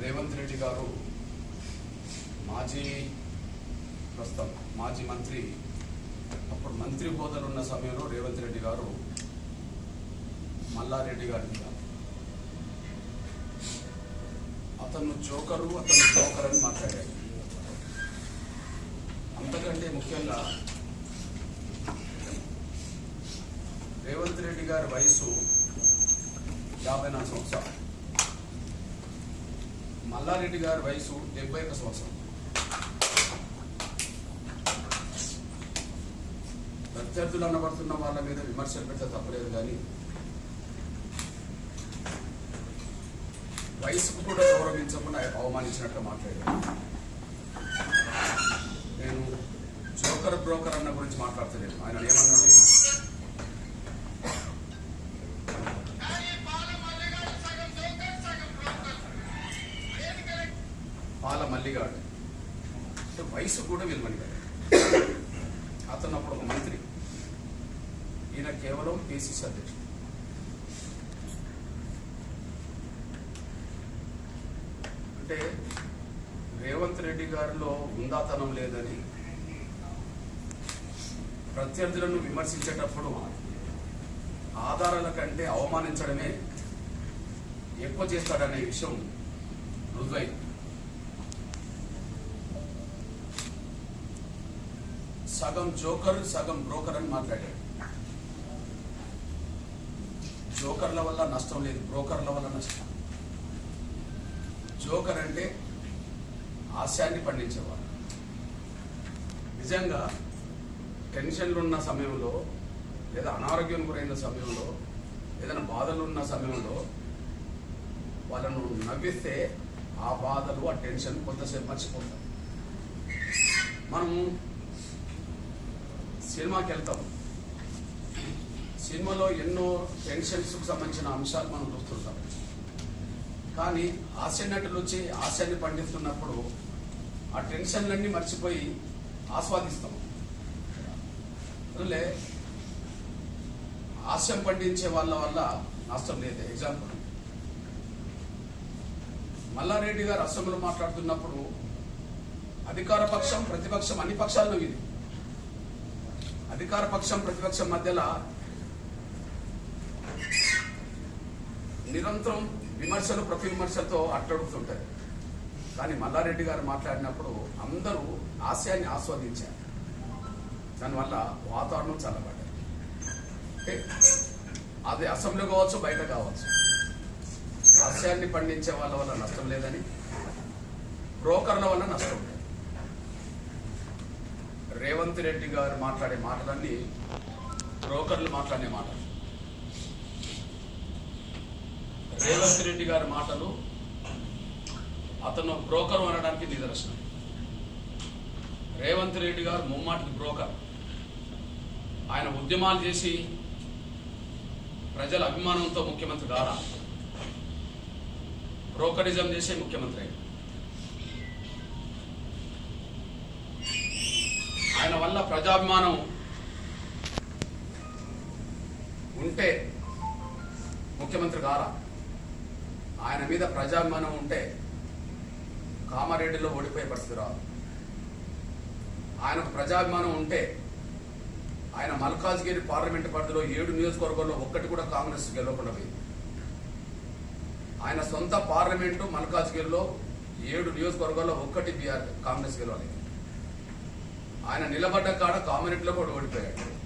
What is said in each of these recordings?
రేవంత్ రెడ్డి గారు మాజీ ప్రస్తుతం మాజీ మంత్రి అప్పుడు మంత్రి హోదాలు ఉన్న సమయంలో రేవంత్ రెడ్డి గారు మల్లారెడ్డి గారి అతను జోకరు అతను జోకర్ అని మాట్లాడాడు అంతకంటే ముఖ్యంగా రేవంత్ రెడ్డి గారి వయసు యాభై నాలుగు సంవత్సరాలు. మల్లారెడ్డి గారి వయసు డెబ్బై ఒక సంవత్సరం. ప్రత్యర్థులు అనబడుతున్న వాళ్ళ మీద విమర్శలు పెడితే తప్పలేదు కానీ వయసుకు కూడా గౌరవించకుండా అవమానించినట్టు మాట్లాడారు. నేను జోకర్ బ్రోకర్ అన్న గురించి మాట్లాడతలేదు. ఆయన ఏమన్నాడు? పాల మల్లిగాడు. అంటే వయసు కూడా విలువనిగాడు అతను అప్పుడు ఒక మంత్రి. ఈయన కేవలం పిసిసి అధ్యక్షుడు అంటే రేవంత్ రెడ్డి గారిలో ఉందాతనం లేదని ప్రత్యర్థులను విమర్శించేటప్పుడు ఆధారాల కంటే అవమానించడమే ఎక్కువ చేస్తాడనే విషయం రుజువైంది. సగం జోకర్ సగం బ్రోకర్ అని మాట్లాడాడు. జోకర్ల వల్ల నష్టం లేదు బ్రోకర్ల వల్ల నష్టం. జోకర్ అంటే హాస్యాన్ని పండించేవారు నిజంగా టెన్షన్లు ఉన్న సమయంలో లేదా అనారోగ్యం గురైన సమయంలో ఏదైనా బాధలు ఉన్న సమయంలో వాళ్ళను నవ్విస్తే ఆ బాధలు ఆ టెన్షన్ కొంతసేపు మర్చిపోతారు మనం సినిమాకి వెళ్తాం. సినిమాలో ఎన్నో టెన్షన్స్కి సంబంధించిన అంశాలు మనం చూస్తుంటాం. కానీ హాస్య నటులు వచ్చి హాస్యాన్ని పండిస్తున్నప్పుడు ఆ టెన్షన్లన్నీ మర్చిపోయి ఆస్వాదిస్తాం. అందులో హాస్యం పండించే వాళ్ళ వల్ల నష్టం లేదు. ఎగ్జాంపుల్. మల్లారెడ్డి గారు అసెంబ్లీలో మాట్లాడుతున్నప్పుడు అధికార పక్షం ప్రతిపక్షం అన్ని పక్షాల్లో ఇది. అధికార పక్షం ప్రతిపక్షం మధ్యలో నిరంతరం విమర్శలు ప్రతి విమర్శలతో అట్టడుగుతుంటాయి. కానీ మల్లారెడ్డి గారు మాట్లాడినప్పుడు అందరూ ఆశయాన్ని ఆస్వాదించారు. దానివల్ల వాతావరణం చల్లబడ్డారు అది అసెంబ్లీ కావచ్చు బయట కావచ్చు. ఆశయాన్ని పండించే వాళ్ళ వల్ల నష్టం లేదని బ్రోకర్ల వల్ల నష్టం లేదు. రేవంత్ రెడ్డి గారు మాట్లాడే మాటలన్నీ బ్రోకర్లు మాట్లాడే మాటలు. రేవంత్ రెడ్డి గారి మాటలు అతను బ్రోకర్ అనడానికి నిదర్శనం. రేవంత్ రెడ్డి గారు ముమ్మాటికి బ్రోకర్. ఆయన ఉద్యమాలు చేసి ప్రజల అభిమానంతో ముఖ్యమంత్రి కారా బ్రోకరిజం చేసే ముఖ్యమంత్రి మళ్ళా ప్రజాభిమానం ఉంటే ముఖ్యమంత్రి గారా? ఆయన మీద ప్రజాభిమానం ఉంటే కామారెడ్డిలో ఓడిపోయే పరిస్థితి రాదు. ఆయనకు ప్రజాభిమానం ఉంటే ఆయన మల్కాజ్గిరి పార్లమెంటు పరిధిలో ఏడు నియోజకవర్గాల్లో ఒక్కటి కూడా కాంగ్రెస్ గెలవకుండా పోయింది. ఆయన సొంత పార్లమెంటు మల్కాజ్గిరిలో ఏడు నియోజకవర్గాల్లో ఒక్కటి బీఆర్ కాంగ్రెస్ గెలవలేదు. ఆయన నిలబడ్డ కాడ కామిరెడ్డిలో కూడా ఓడిపోయాడు.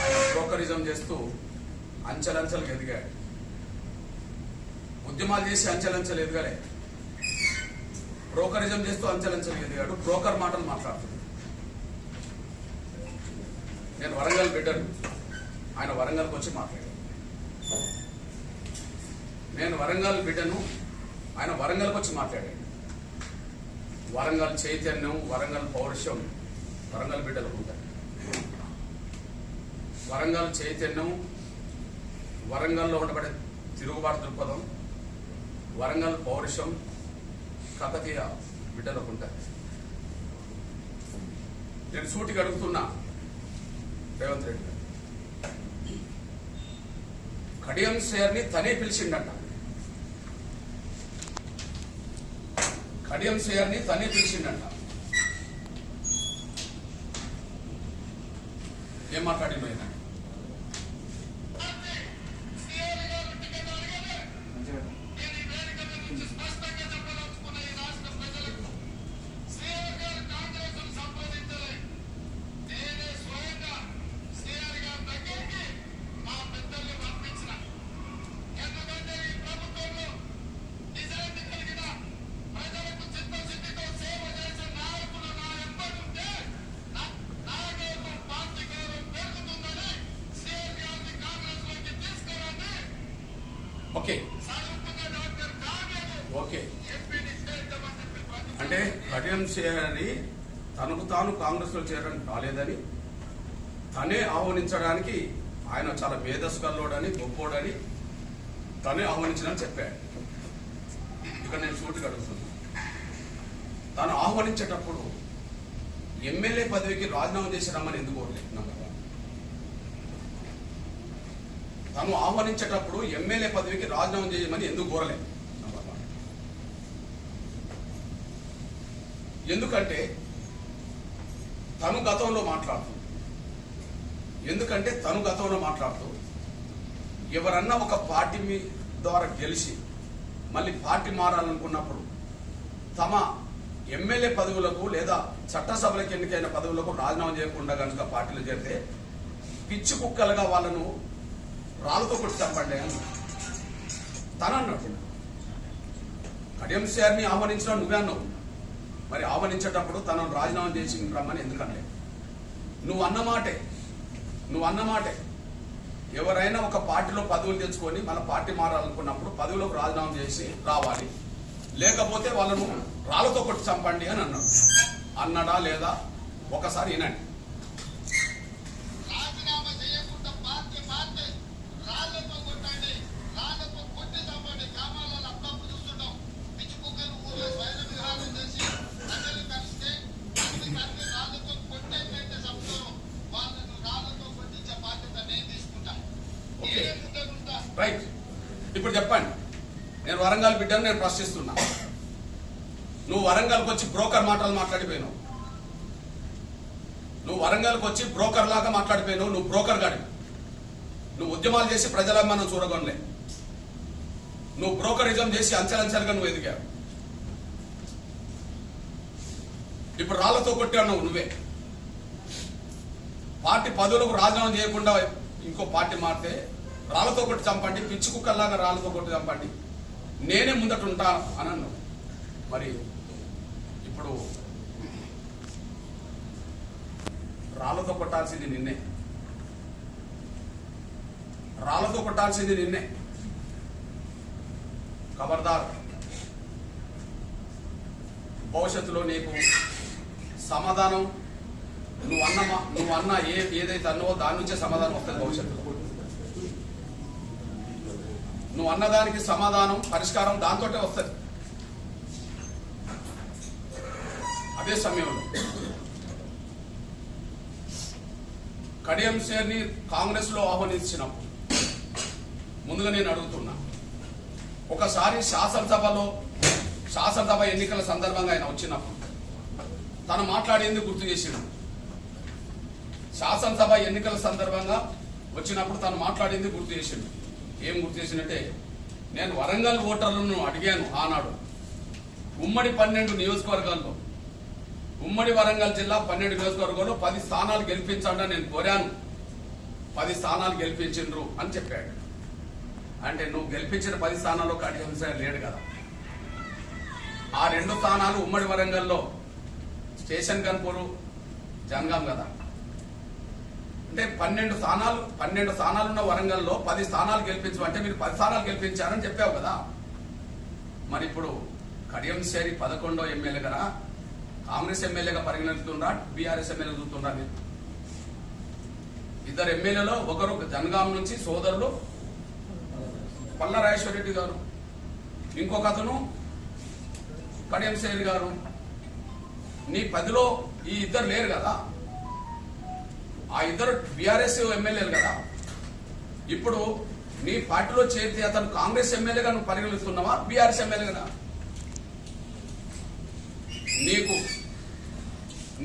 ఆయన బ్రోకరిజం చేస్తూ అంచెలంచెలు ఎదిగాడు. ఉద్యమాలు చేసి అంచెలంచెలు ఎదగలే. బ్రోకరిజం చేస్తూ అంచెలంచెలు ఎదిగాడు. బ్రోకర్ మాటలు మాట్లాడుతున్నాడు. నేను వరంగల్ బిడ్డను. ఆయన వరంగల్కి వచ్చి మాట్లాడాడు. నేను వరంగల్ బిడ్డను. ఆయన వరంగల్కి వచ్చి మాట్లాడాడు. వరంగల్ చైతన్యం వరంగల్ పౌరుషం వరంగల్ బిడ్డలకు ఉంటాయి వరంగల్ చైతన్యం వరంగల్లో ఉండబడే తిరుగుబాటు దృక్పథం వరంగల్ పౌరుషం కథతీయ బిడ్డలకు ఉంటాయి నేను సూటికి అడుగుతున్నా రేవంత్ రెడ్డి గారు. కడియం శ్రేయర్ని తనే పిలిచిండట. కడియం శ్రేయర్ని తనే పిలిచిండట ఏం మాట్లాడిండు ఆయన? ఓకే. ఓకే. అంటే కఠినం చేయాలని తనకు తాను కాంగ్రెస్లో చేరడానికి రాలేదని తనే ఆహ్వానించడానికి ఆయన చాలా మేధస్కల్లోడని గొప్పోడని తనే ఆహ్వానించడని చెప్పాడు. ఇక్కడ నేను సూటిగా అడుగుతున్నా తను ఆహ్వానించేటప్పుడు ఎమ్మెల్యే పదవికి రాజీనామా చేసి రమ్మని ఎందుకు కోరలేదు? కదా తను ఆహ్వానించేటప్పుడు ఎమ్మెల్యే పదవికి రాజీనామా చేయమని ఎందుకు కోరలేదు? ఎందుకంటే తను గతంలో మాట్లాడుతూ ఎందుకంటే తను గతంలో మాట్లాడుతూ ఎవరన్నా ఒక పార్టీ మీ ద్వారా గెలిచి మళ్ళీ పార్టీ మారాలనుకున్నప్పుడు తమ ఎమ్మెల్యే పదవులకు లేదా చట్టసభలకు ఎన్నికైన పదవులకు రాజీనామా చేయకుండా కనుక పార్టీలు చేరితే పిచ్చి కుక్కలుగా వాళ్ళను రాళ్ళతో కొట్టి చంపండి అని. తను అన్నాడు కడియం సార్ని ఆహ్వానించడం నువ్వే అన్నావు. మరి ఆహ్వానించేటప్పుడు తనను రాజీనామా చేసి రమ్మని ఎందుకనలే? నువ్వు అన్నమాటే నువ్వు అన్నమాటే ఎవరైనా ఒక పార్టీలో పదవులు తెచ్చుకొని మన పార్టీ మారాలనుకున్నప్పుడు పదవులకు రాజీనామా చేసి రావాలి. లేకపోతే వాళ్ళను రాళ్ళతో కొట్టి చంపండి అని అన్నాడు. అన్నాడా లేదా? ఒకసారి వినండి రాజీనామా చేయకుండా పార్టీ మార్చి రాళ్ళతో కొట్టండి రాళ్ళతో కొట్టి చంపండి గ్రామాలలో అప్పుడప్పుడు చూస్తుంటాం పిచ్చి కుక్కలు ఊళ్ళో స్వైర విహారం చేసి ప్రజలు కలిస్తే అన్ని కలిసి రాళ్ళతో కొట్టేట్లయితే చంపుతారో వాళ్ళను రాళ్ళతో కొట్టించే బాధ్యత నేను తీసుకుంటా ఓకే. ఏ ముద్దలుంటా రైట్ ఇప్పుడు చెప్పండి నేను వరంగల్ బిడ్డను నేను ప్రశ్నిస్తున్నా. నువ్వు వరంగల్కి వచ్చి బ్రోకర్ మాటలు మాట్లాడిపోయినావు. నువ్వు వరంగల్కి వచ్చి బ్రోకర్ లాగా మాట్లాడిపోయినావు నువ్వు బ్రోకర్ గాడి నువ్వు ఉద్యమాలు చేసి ప్రజల మనం చూడగొనలే. నువ్వు బ్రోకరిజం చేసి అంచెలంచెలుగా నువ్వు ఎదిగావు. ఇప్పుడు రాళ్ళతో కొట్టి అన్నావు నువ్వే. పార్టీ పదవులకు రాజీనామా చేయకుండా ఇంకో పార్టీ మారితే రాళ్ళతో కొట్టి చంపండి పిచ్చి కుక్కల్లాగా రాళ్ళతో కొట్టి చంపండి. నేనే ముందట ఉంటా అని మరి ఇప్పుడు రాళ్ళతో కొట్టాల్సింది నిన్నే. రాళ్ళతో కొట్టాల్సింది నిన్నే. ఖబర్దార్ భవిష్యత్తులో నీకు సమాధానం నువ్వు అన్న నువ్వు అన్న ఏ ఏదైతే అన్నవో దాని నుంచే సమాధానం వస్తుంది భవిష్యత్తులో. నువ్వు అన్నదానికి సమాధానం పరిష్కారం దాంతోటే వస్తుంది. అదే సమయంలో. కడియం షేర్ని కాంగ్రెస్లో ఆహ్వానించినప్పుడు ముందుగా నేను అడుగుతున్నా. ఒకసారి శాసనసభలో శాసనసభ ఎన్నికల సందర్భంగా ఆయన వచ్చినప్పుడు తను మాట్లాడింది గుర్తు చేసిండు. శాసనసభ ఎన్నికల సందర్భంగా వచ్చినప్పుడు తను మాట్లాడింది గుర్తు చేసిండు. ఏం గుర్తు నేను వరంగల్ ఓటర్లను అడిగాను ఆనాడు. ఉమ్మడి పన్నెండు నియోజకవర్గాల్లో. ఉమ్మడి వరంగల్ జిల్లా పన్నెండు నియోజకవర్గాల్లో పది స్థానాలు గెలిపించండి నేను కోరాను. పది స్థానాలు గెలిపించిండ్రు అని చెప్పాడు. అంటే నువ్వు గెలిపించిన పది స్థానాల్లో కడియం సార్ లేడు కదా. ఆ రెండు స్థానాలు ఉమ్మడి వరంగల్లో స్టేషన్ కన్పూరు జనగాం కదా. అంటే పన్నెండు స్థానాలు పన్నెండు స్థానాలు ఉన్న వరంగల్లో పది స్థానాలు గెలిపించు అంటే మీరు పది స్థానాలు గెలిపించారని చెప్పావు కదా. మరి ఇప్పుడు కడియం సేరి పదకొండో ఎమ్మెల్యే కదా కాంగ్రెస్ ఎమ్మెల్యేగా పరిగణిస్తుండ్రా బీఆర్ఎస్ ఎమ్మెల్యే చూస్తుండ్రా మీరు? ఇద్దరు ఎమ్మెల్యేలో ఒకరు జనగాం నుంచి సోదరులు పల్ల రెడ్డి గారు. ఇంకొక అతను కడియం సేరి గారు. నీ పదిలో ఈ ఇద్దరు లేరు కదా. ఆ ఇద్దరు బీఆర్ఎస్ ఎమ్మెల్యేలు కదా. ఇప్పుడు నీ పార్టీలో చేరితే అతను కాంగ్రెస్ ఎమ్మెల్యేగా నువ్వు పరిగణిస్తున్నావా? బీఆర్ఎస్ ఎమ్మెల్యేగా నీకు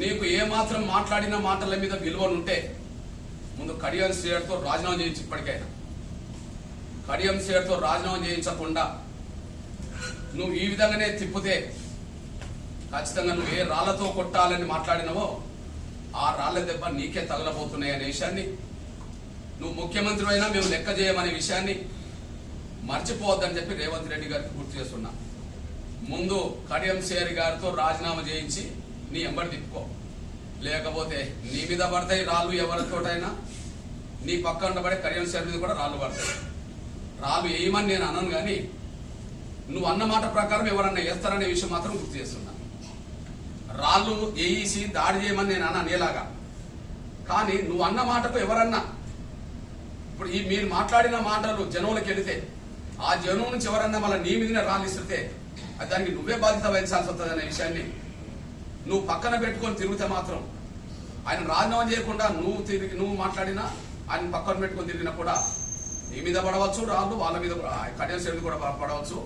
నీకు ఏ మాత్రం మాట్లాడిన మాటల మీద విలువలుంటే ముందు కడియం శ్రేయర్తో రాజీనామా చేయించి ఇప్పటికైనా. కడియం శ్రేయర్తో రాజీనామా చేయించకుండా నువ్వు ఈ విధంగానే తిప్పితే ఖచ్చితంగా నువ్వు ఏ రాళ్ళతో కొట్టాలని మాట్లాడినవో ఆ రాళ్ళ దెబ్బ నీకే తగలబోతున్నాయి అనే విషయాన్ని. నువ్వు ముఖ్యమంత్రి అయినా మేము లెక్క చేయమనే విషయాన్ని మర్చిపోవద్దని చెప్పి రేవంత్ రెడ్డి గారికి గుర్తు చేస్తున్నా. ముందు కడియం సేరి గారితో రాజీనామా చేయించి నీ ఎంబడి తిప్పుకో. లేకపోతే నీ మీద పడతాయి రాళ్ళు ఎవరితోటైనా నీ పక్క ఉండబడే కడియం సేరి మీద కూడా రాళ్ళు పడతాయి. రాళ్ళు వేయమని నేను అన్నాను కానీ నువ్వు అన్న మాట ప్రకారం ఎవరన్నా వేస్తారనే విషయం మాత్రం గుర్తు చేస్తున్నా. రాళ్ళు వేసి దాడి చేయమని నేను అన్నా నీలాగా. కానీ నువ్వు అన్న మాటకు ఎవరన్నా? ఇప్పుడు ఈ మీరు మాట్లాడిన మాటలు జనంలోకి వెళితే ఆ జనం నుంచి ఎవరన్నా మళ్ళీ నీ మీదనే రాళ్ళు ఇస్తే అది దానికి నువ్వే బాధ్యత వహించాల్సి వస్తుంది అనే విషయాన్ని నువ్వు పక్కన పెట్టుకొని తిరిగితే మాత్రం ఆయన రాజీనామా చేయకుండా నువ్వు తిరిగి నువ్వు మాట్లాడినా ఆయన పక్కన పెట్టుకొని తిరిగినా కూడా నీ మీద పడవచ్చు రాళ్ళు వాళ్ళ మీద కఠిన శైలి కూడా పడవచ్చు.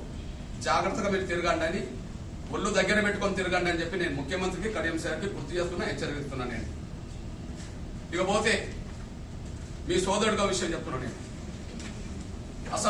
జాగ్రత్తగా మీరు తిరగండి అని ఒళ్ళు దగ్గర పెట్టుకొని తిరగండి అని చెప్పి నేను ముఖ్యమంత్రికి కడియం సార్కి గుర్తు చేస్తున్నా హెచ్చరిస్తున్నా నేను. ఇకపోతే మీ సోదరుడిగా విషయం చెప్తున్నా నేను.